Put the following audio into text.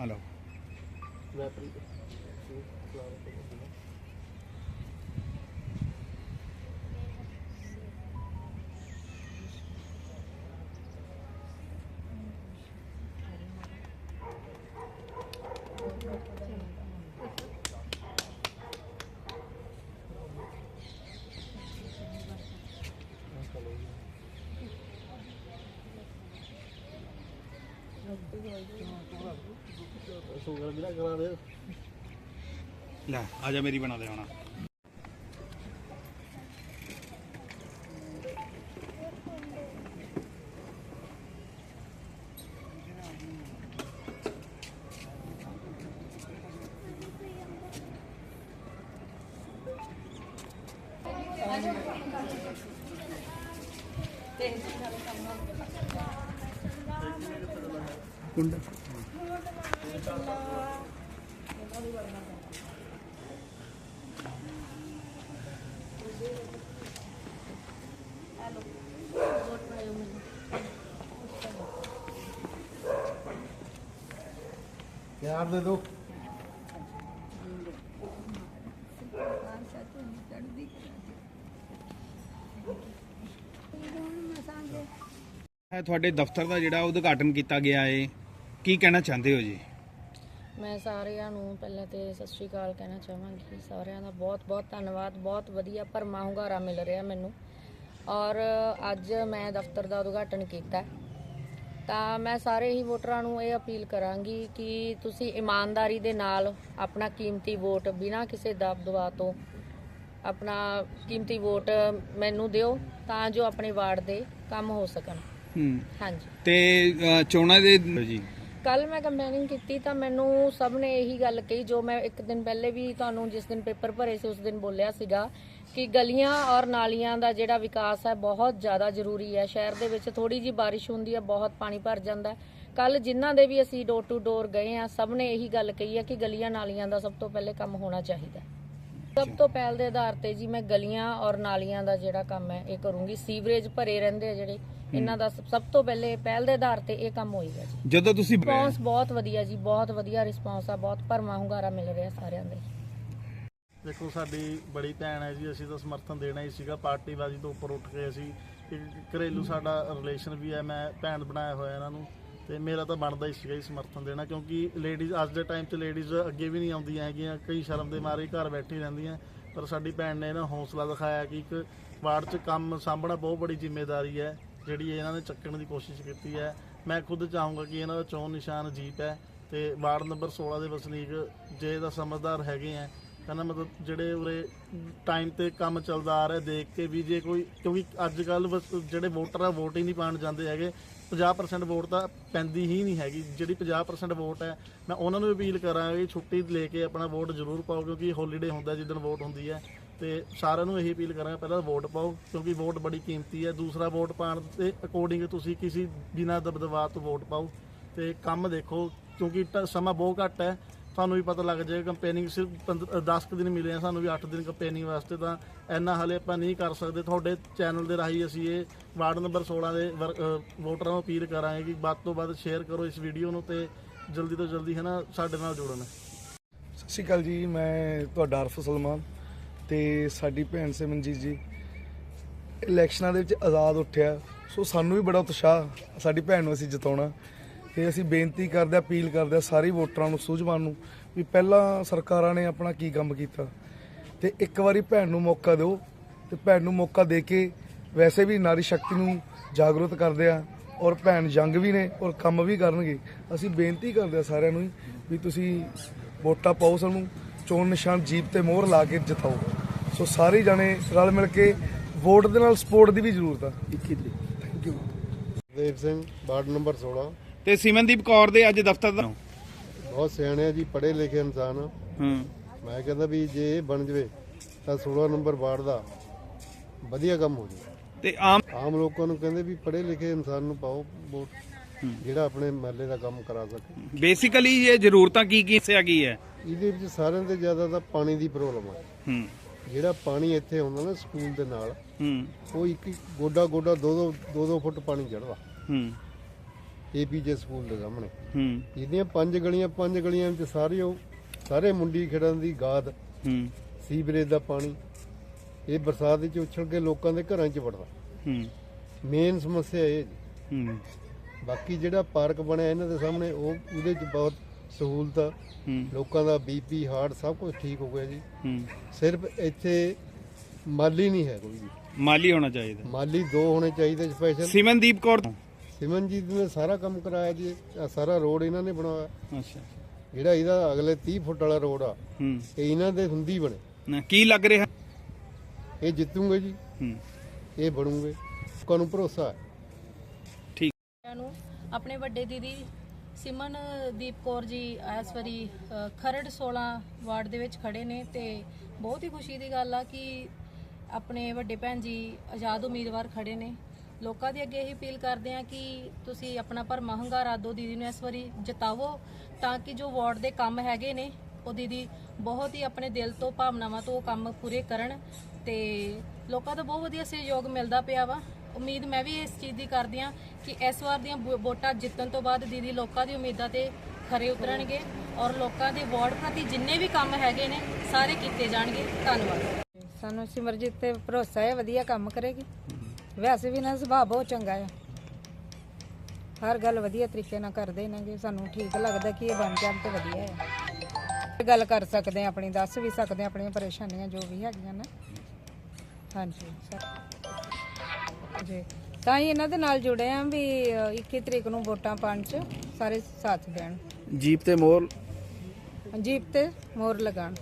Hello ਲੈ ਆ ਜਾ ਮੇਰੀ ਬਣਾ ਦੇ ਹੁਣ ਕੁੰਡਾ ਯਾਰ ਦੇ ਦੋ ਹੈ ਤੁਹਾਡੇ ਦਫ਼ਤਰ ਦਾ ਜਿਹੜਾ ਉਦਘਾਟਨ ਕੀਤਾ ਗਿਆ ਏ, ਕੀ ਕਹਿਣਾ ਚਾਹੁੰਦੇ ਹੋ ਜੀ? ਮੈਂ ਸਾਰਿਆਂ ਨੂੰ ਪਹਿਲਾਂ ਤੇ ਸਤਿ ਸ਼੍ਰੀ ਅਕਾਲ ਕਹਿਣਾ ਚਾਹਾਂਗੀ। ਸਾਰਿਆਂ ਦਾ ਬਹੁਤ ਬਹੁਤ ਧੰਨਵਾਦ, ਬਹੁਤ ਵਧੀਆ ਭਰਮਾ ਹੁੰਗਾਰਾ ਮਿਲ ਰਿਹਾ ਮੈਨੂੰ। ਔਰ ਅੱਜ ਮੈਂ ਦਫ਼ਤਰ ਦਾ ਉਦਘਾਟਨ ਕੀਤਾ ਤਾਂ ਮੈਂ ਸਾਰੇ ਹੀ ਵੋਟਰਾਂ ਨੂੰ ਇਹ ਅਪੀਲ ਕਰਾਂਗੀ ਕਿ ਤੁਸੀਂ ਇਮਾਨਦਾਰੀ ਦੇ ਨਾਲ ਆਪਣਾ ਕੀਮਤੀ ਵੋਟ ਬਿਨਾਂ ਕਿਸੇ ਦਬ ਦਬਾਅ ਤੋਂ ਆਪਣਾ ਕੀਮਤੀ ਵੋਟ ਮੈਨੂੰ ਦਿਓ ਤਾਂ ਜੋ ਆਪਣੇ ਵਾਰਡ ਦੇ ਕੰਮ ਹੋ ਸਕਣ। ਹੂੰ। ਹਾਂਜੀ। ਤੇ ਅ, ਚੋਣਾਂ ਦੇ ਜੀ। ਕੱਲ ਮੈਂ ਕੰਪੇਨਿੰਗ ਕੀਤੀ ਤਾਂ ਮੈਨੂੰ ਸਭ ਨੇ ਇਹੀ ਗੱਲ ਕਹੀ ਜੋ ਮੈਂ ਇੱਕ ਦਿਨ ਪਹਿਲੇ ਵੀ ਤੁਹਾਨੂੰ ਜਿਸ ਦਿਨ ਪੇਪਰ ਭਰੇ ਸੀ ਉਸ ਦਿਨ ਬੋਲਿਆ ਸੀਗਾ ਕਿ ਗਲੀਆਂ ਔਰ ਨਾਲੀਆਂ ਦਾ ਜਿਹੜਾ ਵਿਕਾਸ ਹੈ ਬਹੁਤ ਜ਼ਿਆਦਾ ਜ਼ਰੂਰੀ ਹੈ। ਸ਼ਹਿਰ ਦੇ ਵਿੱਚ ਥੋੜੀ ਜੀ ਬਾਰਿਸ਼ ਹੁੰਦੀ ਹੈ ਬਹੁਤ ਪਾਣੀ ਭਰ ਜਾਂਦਾ ਕੱਲ ਜਿਨ੍ਹਾਂ ਦੇ ਵੀ ਅਸੀਂ ਡੋਰ ਟੂ ਡੋਰ ਗਏ ਆ ਸਭ ਨੇ ਇਹੀ ਗੱਲ ਕਹੀ ਹੈ ਕਿ ਗਲੀਆਂ ਨਾਲੀਆਂ ਦਾ ਸਭ ਤੋਂ ਪਹਿਲੇ ਕੰਮ ਹੋਣਾ ਚਾਹੀਦਾ ਸਭ ਤੋਂ ਪਹਿਲ ਦੇ ਆਧਾਰ ਤੇ ਜੀ ਮੈਂ ਗਲੀਆਂ ਔਰ ਨਾਲੀਆਂ ਦਾ ਜਿਹੜਾ ਕੰਮ ਹੈ ਇਹ ਕਰੂੰਗੀ। ਸੀਵਰੇਜ ਭਰੇ ਰਹਿੰਦੇ ਆ ਜਿਹੜੇ ਇਹਨਾਂ ਦਾ ਸਭ ਸਭ ਤੋਂ ਪਹਿਲੇ ਪਹਿਲ ਦੇ ਆਧਾਰ ਤੇ ਇਹ ਕੰਮ ਹੋਏਗਾ ਜੀ। ਜਦੋਂ ਤੁਸੀਂ ਰਿਸਪੌਂਸ ਬਹੁਤ ਵਧੀਆ ਜੀ ਬਹੁਤ ਵਧੀਆ ਰਿਸਪੌਂਸ ਆ ਬਹੁਤ ਭਰਮਾ ਹੁੰਗਾਰਾ ਮਿਲ ਰਿਹਾ ਸਾਰਿਆਂ ਦੇ। ਦੇਖੋ ਸਾਡੀ ਬੜੀ ਭੈਣ ਹੈ ਜੀ ਅਸੀਂ ਤਾਂ ਸਮਰਥਨ ਦੇਣਾ ਹੀ ਸੀਗਾ। ਪਾਰਟੀਬਾਜ਼ੀ ਤੋਂ ਉੱਪਰ ਉੱਠ ਕੇ ਅਸੀਂ ਘਰੇਲੂ ਸਾਡਾ ਰਿਲੇਸ਼ਨ ਵੀ ਹੈ ਮੈਂ ਭੈਣ ਬਣਾਇਆ ਹੋਇਆ ਇਹਨਾਂ ਨੂੰ। ਤੇ ਮੇਰਾ ਤਾਂ ਬਣਦਾ ਹੀ ਸੀਗਾ ਹੀ ਸਮਰਥਨ ਦੇਣਾ, ਕਿਉਂਕਿ ਲੇਡੀਜ਼ ਅੱਜ ਦੇ ਟਾਈਮ 'ਚ ਲੇਡੀਜ਼ ਅੱਗੇ ਵੀ ਨਹੀਂ ਆਉਂਦੀਆਂ ਹੈਗੀਆਂ, ਕਈ ਸ਼ਰਮ ਦੇ ਮਾਰੇ ਘਰ ਬੈਠੀ ਰਹਿੰਦੀਆਂ, ਪਰ ਸਾਡੀ ਭੈਣ ਨੇ ਇਹਨਾਂ ਹੌਸਲਾ ਦਿਖਾਇਆ ਕਿ ਇੱਕ ਵਾਰਡ 'ਚ ਕੰਮ ਸਾਂਭਣਾ ਬਹੁਤ ਬੜੀ ਜ਼ਿੰਮੇਵਾਰੀ ਹੈ, ਜਿਹੜੀ ਇਹਨਾਂ ਨੇ ਚੱਕਣ ਦੀ ਕੋਸ਼ਿਸ਼ ਕੀਤੀ ਹੈ। ਮੈਂ ਖੁਦ ਚਾਹੂੰਗਾ ਕਿ ਇਹਨਾਂ ਦਾ ਚੋਣ ਨਿਸ਼ਾਨ ਜੀਪ ਹੈ ਤੇ ਵਾਰਡ ਨੰਬਰ 16 ਦੇ ਵਸਨੀਕ ਜੇ ਦਾ ਸਮਝਦਾਰ ਹੈਗੇ ਆ, ਕਹਿੰਦਾ ਮਤਲਬ ਜਿਹੜੇ ਉਰੇ ਟਾਈਮ ਤੇ ਕੰਮ ਚੱਲਦਾ ਆ ਰਿਹਾ, ਦੇਖ ਕੇ ਵੀ ਜੇ ਕੋਈ, ਕਿਉਂਕਿ ਅੱਜ ਕੱਲ ਜਿਹੜੇ ਵੋਟਰ ਆ, ਵੋਟ ਹੀ ਨਹੀਂ ਪਾਣ ਜਾਂਦੇ ਹੈਗੇ 50% ਵੋਟ ਤਾਂ ਪੈਂਦੀ ਹੀ ਨਹੀਂ ਹੈਗੀ। ਜਿਹੜੀ 50% ਵੋਟ ਹੈ, ਮੈਂ ਉਹਨਾਂ ਨੂੰ ਅਪੀਲ ਕਰਾਂਗਾ ਕਿ ਛੁੱਟੀ ਲੈ ਕੇ ਆਪਣਾ ਵੋਟ ਜ਼ਰੂਰ ਪਾਓ, ਕਿਉਂਕਿ ਹੌਲੀਡੇ ਹੁੰਦਾ ਜਿੱਦਣ ਵੋਟ ਹੁੰਦੀ ਹੈ। ਤੇ ਸਾਰਿਆਂ ਨੂੰ ਇਹੀ ਅਪੀਲ ਕਰਾਂਗਾ, ਪਹਿਲਾਂ ਵੋਟ ਪਾਓ, ਕਿਉਂਕਿ ਵੋਟ ਬੜੀ ਕੀਮਤੀ ਹੈ। ਦੂਸਰਾ, ਵੋਟ ਪਾਣ ਦੇ ਅਕੋਰਡਿੰਗ ਤੁਸੀਂ ਕਿਸੇ ਬਿਨਾਂ ਦਬਦਬਾ ਤੋਂ ਵੋਟ ਪਾਓ। ਤੇ ਕੰਮ ਦੇਖੋ, ਕਿਉਂਕਿ ਟ- ਸਮਾਂ ਬਹੁਤ ਘੱਟ ਹੈ। ਤੁਹਾਨੂੰ ਵੀ ਪਤਾ ਲੱਗ ਜਾਏਗਾ ਕੰਪੇਨਿੰਗ ਸਿਰਫ 10 ਕੁ ਦਿਨ ਮਿਲੇ ਆ ਸਾਨੂੰ ਵੀ 8 ਦਿਨ ਕੰਪੇਨਿੰਗ ਵਾਸਤੇ ਤਾਂ ਇੰਨਾ ਹਲੇ ਆਪਾਂ ਨਹੀਂ ਕਰ ਸਕਦੇ। ਤੁਹਾਡੇ ਚੈਨਲ ਦੇ ਰਾਹੀਂ ਅਸੀਂ ਇਹ ਵਾਰਡ ਨੰਬਰ 16 ਦੇ ਵਰ- ਵੋਟਰਾਂ ਨੂੰ ਅਪੀਲ ਕਰਾਂਗੇ ਕਿ ਵੱਧ ਤੋਂ ਵੱਧ ਸ਼ੇਅਰ ਕਰੋ ਇਸ ਵੀਡੀਓ ਨੂੰ ਤੇ ਜਲਦੀ ਤੋਂ ਜਲਦੀ ਹੈ ਨਾ ਸਾਡੇ ਨਾਲ ਜੁੜਨ। ਸਤਿ ਸ਼੍ਰੀ ਅਕਾਲ ਜੀ, ਮੈਂ ਤੁਹਾਡਾ ਅਰਫ ਸਲਮਾਨ ਤੇ ਸਾਡੀ ਭੈਣ ਸਿਮਨਜੀਤ ਜੀ। ਇਲੈਕਸ਼ਨਾਂ ਦੇ ਵਿੱਚ ਆਜ਼ਾਦ ਉੱਠਿਆ, ਸੋ ਸਾਨੂੰ ਵੀ ਬੜਾ ਉਤਸ਼ਾਹ ਸਾਡੀ ਭੈਣ ਨੂੰ ਅਸੀਂ ਜਿਤਾਉਣਾ। ਤੇ ਅਸੀਂ ਬੇਨਤੀ ਕਰਦੇ ਹਾਂ ਅਪੀਲ ਕਰਦੇ ਹਾਂ ਸਾਰੇ ਵੋਟਰਾਂ ਨੂੰ ਸੂਝਵਾਨ ਨੂੰ ਵੀ ਪਹਿਲਾਂ ਸਰਕਾਰਾਂ ਨੇ ਆਪਣਾ ਕੀ ਕੰਮ ਕੀਤਾ? ਤੇ ਇੱਕ ਵਾਰੀ ਭੈਣ ਨੂੰ ਮੌਕਾ ਦਿਓ ਤੇ ਭੈਣ ਨੂੰ ਮੌਕਾ ਦੇ ਕੇ ਵੈਸੇ ਵੀ ਨਾਰੀ ਸ਼ਕਤੀ ਨੂੰ ਜਾਗਰੂਕ ਕਰਦੇ ਆ ਔਰ ਭੈਣ ਜੰਗ ਵੀ ਨੇ ਔਰ ਕੰਮ ਵੀ ਕਰਨਗੇ। ਅਸੀਂ ਬੇਨਤੀ ਕਰਦੇ ਆ ਸਾਰਿਆਂ ਨੂੰ ਵੀ ਤੁਸੀਂ ਵੋਟਾਂ ਪਾਓ ਸਾਨੂੰ ਚੋਣ ਨਿਸ਼ਾਨ ਜੀਪ ਤੇ ਮੋਹਰ ਲਾ ਕੇ ਜਿਤਾਓ। ਸੋ ਸਾਰੇ ਜਣੇ ਰਲ ਮਿਲ ਕੇ ਵੋਟ ਦੇ ਨਾਲ ਸਪੋਰਟ ਦੀ ਵੀ ਜ਼ਰੂਰਤ ਆ। 21 ਤਰੀਕ। Thank you Dev Singh ward number 16 ਤੇ ਸਿਮਨਦੀਪ ਕੌਰ ਦੇ ਅੱਜ ਦਫ਼ਤਰ ਦਾ ਬਹੁਤ ਸਿਆਣੇ ਆ ਜੀ ਪੜ੍ਹੇ ਲਿਖੇ ਇਨਸਾਨ ਆ। ਹੂੰ। ਮੈਂ ਕਹਿੰਦਾ ਵੀ ਜੇ ਇਹ ਬਣ ਜਵੇ ਤਾਂ 16 ਨੰਬਰ ਵਾਰਡ ਦਾ ਵਧੀਆ ਕੰਮ ਹੋ ਜਾਵੇ ਤੇ ਆਮ ਆਮ ਲੋਕਾਂ ਨੂੰ ਕਹਿੰਦੇ ਵੀ ਪੜ੍ਹੇ ਲਿਖੇ ਇਨਸਾਨ ਨੂੰ ਪਾਓ ਵੋਟ ਜਿਹੜਾ ਆਪਣੇ ਮਹੱਲੇ ਦਾ ਕੰਮ ਕਰਾ ਸਕੇ। ਬੇਸਿਕਲੀ ਇਹ ਜ਼ਰੂਰਤਾਂ ਕੀ ਕੀ ਸਿਆ ਕੀ ਹੈ? ਇਹਦੇ ਵਿੱਚ ਸਾਰਿਆਂ ਤੋਂ ਜ਼ਿਆਦਾ ਤਾਂ ਪਾਣੀ ਦੀ ਪ੍ਰੋਬਲਮ ਆ। ਹੂੰ। ਜਿਹੜਾ ਪਾਣੀ ਇੱਥੇ ਆਉਂਦਾ ਨਾ ਸਕੂਲ ਦੇ ਨਾਲ ਹੂੰ। ਉਹ ਇੱਕ ਇੱਕ ਗੋਡਾ ਗੋਡਾ ਦੋ ਦੋ ਦੋ ਦੋ ਫੁੱਟ ਪਾਣੀ ਚੜਦਾ ਹੂੰ। ਏਪੀਜੇ ਸਕੂਲ ਦੇ ਸਾਹਮਣੇ। ਹੂੰ। ਇਹਦੀਆਂ ਪੰਜ ਗਲੀਆਂ ਪੰਜ ਗਲੀਆਂ ਵਿੱਚ ਸਾਰੇ ਉਹ ਸਾਰੇ ਮੁੰਡੀ ਖੇੜਾਂ ਦੀ ਗਾਦ ਹੂੰ। ਸੀਵਰੇਜ ਦਾ ਪਾਣੀ ਇਹ ਬਰਸਾਤ ਵਿੱਚ ਉਛਲ ਕੇ ਲੋਕਾਂ ਦੇ ਘਰਾਂ 'ਚ ਵੜਦਾ। ਹੂੰ। ਮੇਨ ਸਮੱਸਿਆ ਇਹ ਜੀ। ਹੂੰ। ਬਾਕੀ ਜਿਹੜਾ ਪਾਰਕ ਬਣਿਆ ਇਹਨਾਂ ਦੇ ਸਾਹਮਣੇ ਉਹ ਉਹਦੇ 'ਚ ਬਹੁਤ ਸਹੂਲਤ ਹੂੰ। ਲੋਕਾਂ ਦਾ ਬੀਪੀ ਹਾਰਟ ਸਭ ਕੁਝ ਠੀਕ ਹੋ ਗਿਆ ਜੀ। ਹੂੰ। ਸਿਰਫ ਇੱਥੇ ਮਾਲੀ ਨਹੀਂ ਹੈ ਕੋਈ ਵੀ। ਮਾਲੀ ਹੋਣਾ ਚਾਹੀਦਾ। ਮਾਲੀ ਦੋ ਹੋਣੇ ਚਾਹੀਦੇ ਸਪੈਸ਼ਲ ਸਿਮਨਦੀਪ ਕੌਰ ਸਿਮਨਜੀਤ ਨੇ ਸਾਰਾ ਕੰਮ ਕਰਾਇਆ ਜੀ ਆਹ ਸਾਰਾ ਰੋਡ ਇਹਨਾਂ ਨੇ ਬਣਾਇਆ। ਅੱਛਾ। ਜਿਹੜਾ ਇਹਦਾ ਅਗਲੇ 30 ਫੁੱਟ ਵਾਲਾ ਰੋਡ ਆ ਹੂੰ। ਇਹ ਇਹਨਾਂ ਦੇ ਹੁੰਦੀ ਬਣੇ। ਨਾ ਕੀ ਲੱਗ ਰਿਹਾ? ਇਹ ਜਿੱਤੂਗੇ ਜੀ। ਹੂੰ। ਇਹ ਬਣੂਗੇ। ਲੋਕਾਂ ਨੂੰ ਭਰੋਸਾ ਹੈ। ਠੀਕ। ਨੂੰ ਆਪਣੇ ਵੱਡੇ ਦੀਦੀ ਸਿਮਨਦੀਪ ਕੌਰ ਜੀ ਇਸ ਵਾਰੀ ਅ, ਖਰੜ 16 ਵਾਰਡ ਦੇ ਵਿੱਚ ਖੜੇ ਨੇ ਤੇ ਬਹੁਤ ਹੀ ਖੁਸ਼ੀ ਦੀ ਗੱਲ ਆ ਕਿ ਆਪਣੇ ਵੱਡੇ ਭੈਣ ਜੀ ਆਜ਼ਾਦ ਉਮੀਦਵਾਰ ਖੜੇ ਨੇ। ਲੋਕਾਂ ਦੇ ਅੱਗੇ ਇਹੀ ਅਪੀਲ ਕਰਦੇ ਆ ਕਿ ਤੁਸੀਂ ਆਪਣਾ ਭਰਮਾ ਹੰਗਾਰਾ ਦਿਓ ਦੀਦੀ ਨੂੰ ਇਸ ਵਾਰੀ ਜਿਤਾਵੋ ਤਾਂ ਕਿ ਜੋ ਵਾਰਡ ਦੇ ਕੰਮ ਹੈਗੇ ਨੇ, ਉਹ ਦੀਦੀ ਬਹੁਤ ਹੀ ਆਪਣੇ ਦਿਲ ਤੋਂ, ਭਾਵਨਾਵਾਂ ਤੋਂ ਉਹ ਕੰਮ ਪੂਰੇ ਕਰਨ ਤੇ ਲੋਕਾਂ ਦਾ ਬਹੁਤ ਵਧੀਆ ਸਹਿਯੋਗ ਮਿਲਦਾ ਪਿਆ ਵਾ। ਉਮੀਦ ਮੈਂ ਵੀ ਇਸ ਚੀਜ਼ ਦੀ ਕਰਦੀ ਆ ਕਿ ਇਸ ਵਾਰ ਦੀਆਂ ਵੋ- ਵੋਟਾਂ ਜਿੱਤਣ ਤੋਂ ਬਾਅਦ ਦੀਦੀ ਲੋਕਾਂ ਦੀ ਉਮੀਦਾਂ ਤੇ ਖਰੇ ਉਤਰਨਗੇ ਔਰ ਲੋਕਾਂ ਦੇ ਵਾਰਡ ਪ੍ਰਤੀ ਜਿੰਨੇ ਵੀ ਕੰਮ ਹੈਗੇ ਨੇ, ਸਾਰੇ ਕੀਤੇ ਜਾਣਗੇ। ਧੰਨਵਾਦ। ਸਾਨੂੰ ਸਿਮਰਜੀਤ ਤੇ ਭਰੋਸਾ ਹੈ ਵਧੀਆ ਕੰਮ ਕਰੇਗੀ। ਵੈਸੇ ਵੀ ਨਾ ਸੁਭਾਅ ਬਹੁਤ ਚੰਗਾ ਹੈ ਹਰ ਗੱਲ ਵਧੀਆ ਤਰੀਕੇ ਨਾਲ ਕਰਦੇ ਨੇਗੇ ਸਾਨੂੰ ਠੀਕ ਲੱਗਦਾ ਕਿ ਇਹ ਬਣ ਜਾਣ ਤੇ ਵਧੀਆ ਹੈ ਗੱਲ ਕਰ ਸਕਦੇ ਹਾਂ ਆਪਣੀ ਦੱਸ ਵੀ ਸਕਦੇ ਹਾਂ ਆਪਣੀਆਂ ਪਰੇਸ਼ਾਨੀਆਂ ਜੋ ਵੀ ਹੈਗੀਆਂ ਨੇ। ਹਾਂਜੀ ਸਰ। ਜੀ। ਤਾਂ ਹੀ ਇਹਨਾਂ ਦੇ ਨਾਲ ਜੁੜੇ ਆ ਵੀ ਅ, 21 ਤਰੀਕ ਨੂੰ ਵੋਟਾਂ ਪਾਉਣ ਚ ਸਾਰੇ ਸਾਥ ਦੇਣ। ਜੀਪ ਤੇ ਮੋਰ ਜੀਪ ਤੇ ਮੋਹਰ ਲਗਾਉਣ।